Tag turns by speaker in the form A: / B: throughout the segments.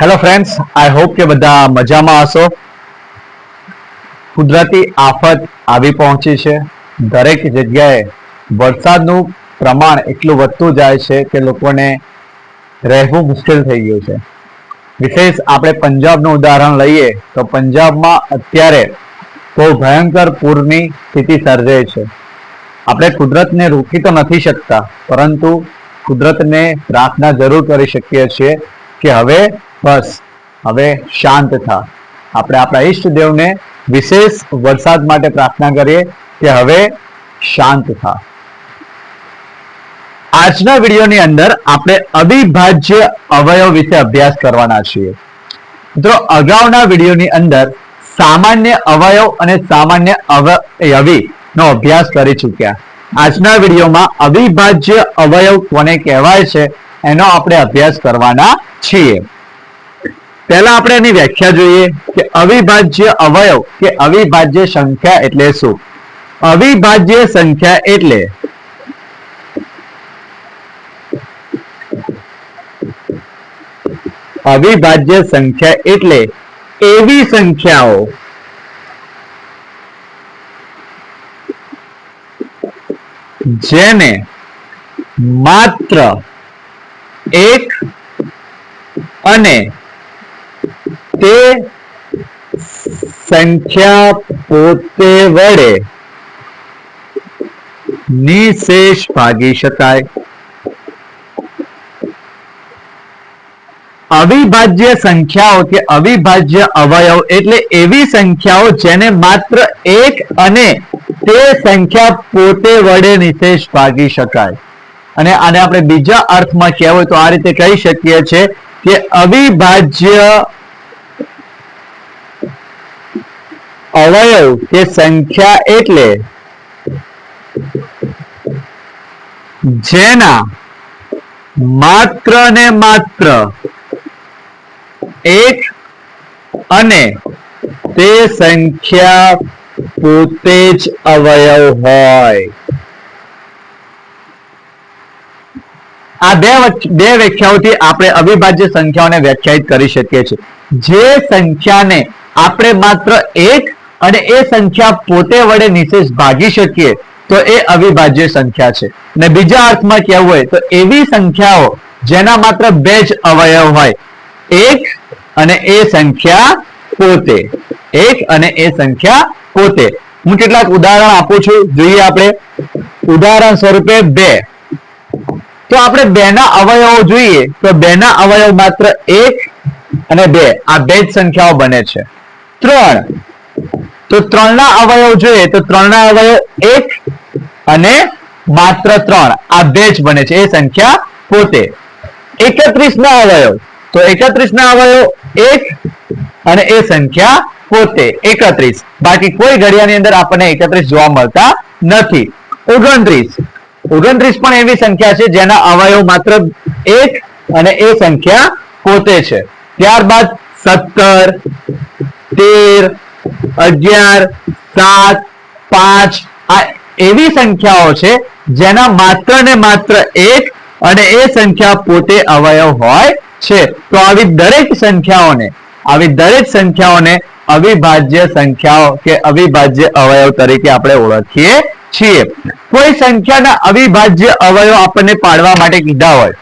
A: Hello friends I hope કે બધા મજામાં હશો. કુદરતી આફત આવી પહોંચી છે. દરેક જગ્યાએ વરસાદનું પ્રમાણ એટલું વધતું જાય છે કે લોકોને રહેવું મુશ્કેલ થઈ ગયું છે. વિશેષ આપણે પંજાબનું ઉદાહરણ લઈએ તો પંજાબમાં અત્યારે બહુ ભયંકર પૂરની સ્થિતિ સર્જાઈ છે. આપણે કુદરતને રોકી તો નથી શકતા, પરંતુ કુદરતને પ્રાર્થના જરૂર કરી શકીએ છીએ કે હવે બસ, હવે શાંત થા. આપણે આપણા ઈષ્ટદેવને વિશેષ વરસાદ માટે પ્રાર્થના કરીએ કે હવે શાંત થા. આજના વિડીયોની અંદર આપણે અવિભાજ્ય અવયવ વિશે અભ્યાસ કરવાના છીએ. મિત્રો, અગાઉના વિડીયોની અંદર સામાન્ય અવયવ અને સામાન્ય અવયવી નો અભ્યાસ કરી ચૂક્યા. આજના વિડીયોમાં અવિભાજ્ય અવયવ કોને કહેવાય છે, એનો આપણે અભ્યાસ કરવાના છીએ. પહેલા આપણે એની વ્યાખ્યા જોઈએ કે અવિભાજ્ય અવયવ કે અવિભાજ્ય સંખ્યા એટલે શું? અવિભાજ્ય સંખ્યા એટલે અવિભાજ્ય સંખ્યા એટલે એવી સંખ્યાઓ જેને માત્ર એક અને તે સંખ્યા પોતે વડે નિશેષ ભાગી શકાય. અવિભાજ્ય સંખ્યાઓ કે અવિભાજ્ય અવયવ એટલે એવી સંખ્યાઓ જેને માત્ર એક અને તે સંખ્યા પોતે વડે નિશેષ ભાગી શકાય. અને આને આપણે બીજા અર્થમાં કહેવું તો આ રીતે કહી શકીએ છીએ કે અવિભાજ્ય અવયવ કે સંખ્યા એટલે જેના માત્ર ને માત્ર એક અને તે સંખ્યા પોતે જ અવયવ હોય. આ બે બે વ્યાખ્યાઓથી આપણે અવિભાજ્ય સંખ્યાઓને વ્યાખ્યાયિત કરી શકીએ છીએ. જે સંખ્યાને આપણે માત્ર એક અને એ સંખ્યા પોતે વડે નિશેષ ભાગી શકીએ, તો એ અવિભાજ્ય સંખ્યા છે. અને બીજા અર્થમાં કહેવું હોય, તો એવી સંખ્યાઓ જેના માત્ર બે જ અવયવ હોય, એક અને એ સંખ્યા પોતે, એક અને એ સંખ્યા પોતે. હું કેટલાક ઉદાહરણ આપું છું. જોઈએ આપણે. ઉદાહરણ સ્વરૂપે બે. તો આપણે બે ના અવયવો જોઈએ. તો બે ના અવયવ માત્ર એક અને બે. આ બે જ સંખ્યાઓ બને છે. ત્રણ. તો ત્રણ ના અવયવ જોઈએ. તો ત્રણ ના અવયવ એક અને માત્ર ત્રણ. આ બે જ બને છે. એ સંખ્યા પોતે. એકત્રીસ ના અવયવ. તો એકત્રીસ ના અવયવ એક અને એ સંખ્યા પોતે. એકત્રીસ. બાકી કોઈ ઘડિયાની અંદર આપણને એકત્રીસ જોવા મળતા નથી. ઓગણત્રીસ. ઓગણત્રીસ પણ એવી સંખ્યા છે જેના અવયવ માત્ર એક અને એ સંખ્યા પોતે છે. ત્યારબાદ સત્તર, તેર, અગિયાર, સાત, પાંચ, આ એવી સંખ્યાઓ છે જેના માત્ર ને માત્ર એક અને એ સંખ્યા પોતે અવયવ હોય છે. તો આવી દરેક સંખ્યાઓને, આવી દરેક સંખ્યાઓને અવિભાજ્ય સંખ્યાઓ કે અવિભાજ્ય અવયવ તરીકે આપણે ઓળખીએ છીએ. કોઈ સંખ્યાના અવિભાજ્ય અવયવ આપણને પાડવા માટે કીધા હોય.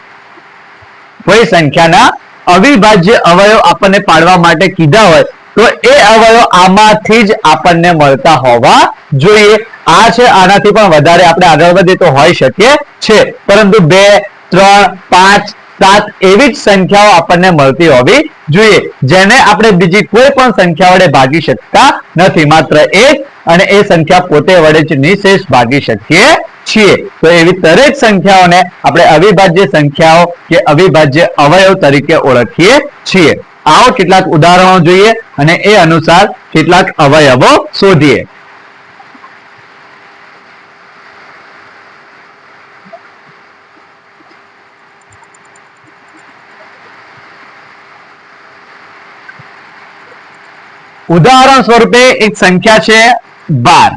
A: કોઈ સંખ્યાના અવિભાજ્ય અવયવ આપણને પાડવા માટે કીધા હોય, તો એ અવયવ આમાંથી જ આપણને મળતા હોવા જોઈએ. આ છે, આનાથી પણ વધારે આપણે આગળ વધે તો હોઈ શકીએ છે પરંતુ બે, ત્રણ, પાંચ સાત એવી જ સંખ્યાઓ આપણને મળતી હોવી જોઈએ, જેને આપણે બીજી કોઈ પણ સંખ્યા વડે ભાગી શકતા નથી. માત્ર એક અને એ સંખ્યા પોતે વડે જ નિશેષ ભાગી શકીએ છીએ. તો એવી દરેક સંખ્યાઓને આપણે અવિભાજ્ય સંખ્યાઓ કે અવિભાજ્ય અવયવ તરીકે ઓળખીએ છીએ. આવો કેટલાક ઉદાહરણો જોઈએ અને એ અનુસાર કેટલાક અવયવો શોધીએ. ઉદાહરણ સ્વરૂપે એક સંખ્યા છે બાર.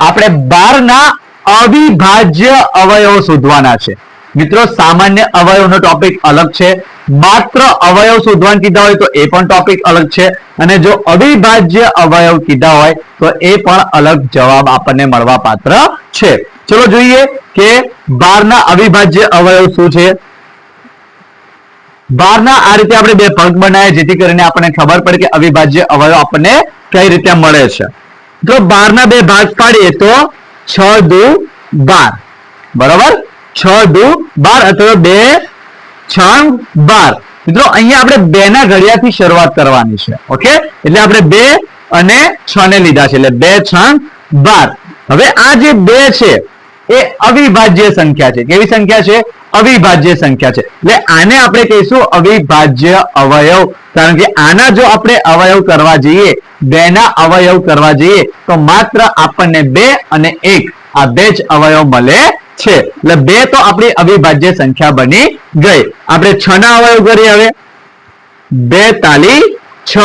A: આપણે બાર ના અવિભાજ્ય અવયવો શોધવાના છે. મિત્રો, સામાન્ય અવયવનો ટોપિક અલગ છે. માત્ર અવયવ શોધવાનું કીધા હોય તો એ પણ ટોપિક અલગ છે. અને જો અવિભાજ્ય અવયવ કીધા હોય તો એ પણ અલગ જવાબ આપણને મળવા પાત્ર છે. ચલો જોઈએ કે બારના અવિભાજ્ય અવયવ શું છે? બારના આ રીતે આપણે બે પગ બનાવ્યા જેથી કરીને આપણને ખબર પડે કે અવિભાજ્ય અવયવ આપણને કઈ રીતે મળે છે. તો બારના બે ભાગ પાડીએ તો છ, દુ, બાર. બરાબર? છ, દુ, બાર અથવા બે છ બાર. મિત્રો, અહીંયા આપણે બે ના ઘડિયાથી શરૂઆત કરવાની છે, ઓકે? એટલે આપણે બે અને છ ને લીધા છે, એટલે બે છ બાર. હવે આ જે બે છે, એ અવિભાજ્ય સંખ્યા છે. કેવી સંખ્યા છે? અવિભાજ્ય સંખ્યા છે. એટલે આને આપણે કહીશું અવિભાજ્ય અવયવ. કારણ કે આના જો આપણે અવયવ કરવા જઈએ બે ના અવયવ કરવા જઈએ, તો માત્ર આપણને બે અને એક આ બે જ અવયવ મળે છે. એટલે બે તો આપણી અવિભાજ્ય સંખ્યા બની ગઈ. આપણે છ ના અવયવ કરીએ હવે. બે તાલી છ.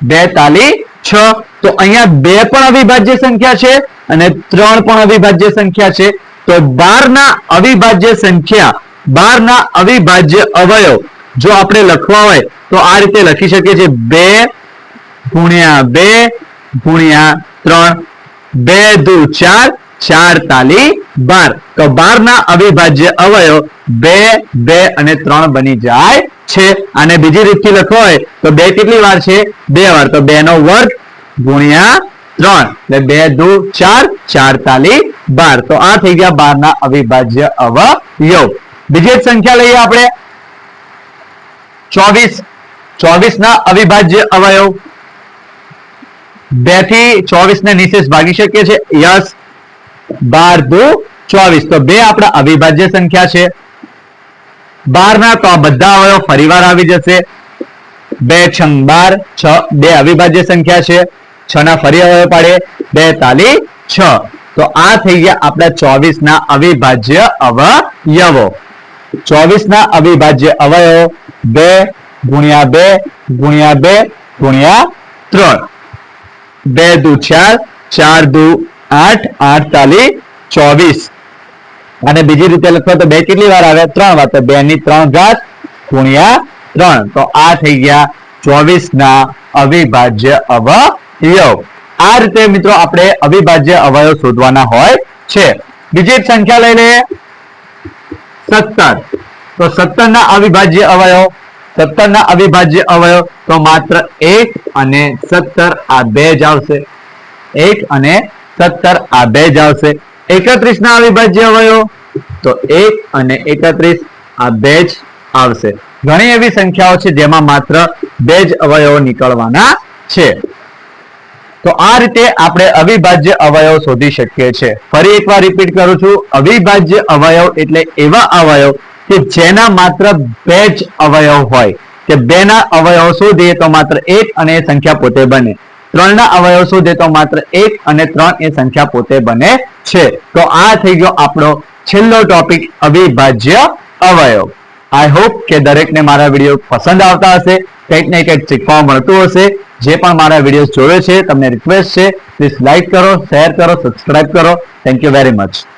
A: બે તાલી છ. તો અહીંયા બે પણ અવિભાજ્ય સંખ્યા છે અને ત્રણ પણ અવિભાજ્ય સંખ્યા છે. તો બાર ના અવિભાજ્ય સંખ્યા બાર ના અવિભાજ્ય અવયવ જો આપણે લખવા હોય, તો આ રીતે લખી શકીએ છીએ બે ગુણ્યા બે ગુણ્યા ત્રણ, બે દુ ચાર ચાર તાલી બાર. તો બાર ના અવિભાજ્ય અવયવ બે બે અને ત્રણ બની જાય છે. અને બીજી રીતથી લખવા હોય, તો બે કેટલી વાર છે? બે વાર. તો બે નો વર્ગ ગુણ્યા ત્રણ એટલે બે, દુ, ચાર ચાર તાલી બાર. તો આ થઈ ગયા બાર ના અવિભાજ્ય અવયવ. બીજી સંખ્યા લઈએ આપણે. ચોવીસ. ચોવીસ ના અવિભાજ્ય અવયવ. બેથી ચોવીસ ને નિશેષ ભાગી શકીએ છીએ. યસ. બાર, દુ, ચોવીસ. તો બે આપણા અવિભાજ્ય સંખ્યા છે. બાર ના તો આ બધા અવયવ ફરીવાર આવી જશે. બે છંગ બાર, છ, બે અવિભાજ્ય સંખ્યા છે. છ ના ફરી અવયવ પાડે. બે તાલી, છ. તો આ થઈ ગયા આપણા ચોવીસ ના અવિભાજ્ય અવયવો. ચોવીસ ના અવિભાજ્ય અવયવો. બે ગુણ્યા બે ગુણ્યા બે ગુણ્યા ત્રણ. બે દુ ચાર ચાર દુ આઠ આઠ તાલી, ચોવીસ. અને બીજી રીતે લખો તો બે કેટલી વાર આવે? ત્રણ વાર. તો બે ની ત્રણ ઘાત ગુણ્યા ત્રણ. તો આ થઈ ગયા ચોવીસ ના અવિભાજ્ય અવયવ. આ રીતે મિત્રો આપણે અવિભાજ્ય અવયવ શોધવાના હોય છે. બીજી એક સંખ્યા લઈ લઈએ. સત્તર. તો સત્તર ના અવિભાજ્ય અવયવ સત્તર ના અવિભાજ્ય અવયવ, તો માત્ર એક અને સત્તર આ બે જ આવશે. એક અને સત્તર આ બે જ આવશે. એકત્રીસ ના અવિભાજ્ય અવયવ, તો એક અને એકત્રીસ આ બે જ આવશે. ઘણી એવી સંખ્યાઓ છે જેમાં માત્ર બે જ અવયવો નીકળવાના છે. તો આ રીતે આપણે અવિભાજ્ય અવયવ શોધી શકીએ છીએ. ફરી એકવાર રિપીટ કરું છું. અવિભાજ્ય અવયવ એટલે એવા અવયવ કે જેના માત્ર બે જ અવયવ હોય. કે બે ના અવયવ શોધીએ તો માત્ર એક અને એ સંખ્યા પોતે બને. ત્રણ ના અવયવ શોધીએ તો માત્ર એક અને ત્રણ એ સંખ્યા પોતે બને છે. તો આ થઈ ગયો આપણો છેલ્લો ટોપિક અવિભાજ્ય અવયવ. આઈ હોપ કે દરેકને મારા વીડિયો પસંદ આવતા હશે. કંઈક ને કંઈક શીખવા મળતું હશે. જે પણ મારા વીડિયો જોયો છે, તમને રિક્વેસ્ટ છે પ્લીઝ લાઈક કરો શેર કરો સબસ્ક્રાઈબ કરો. Thank you very much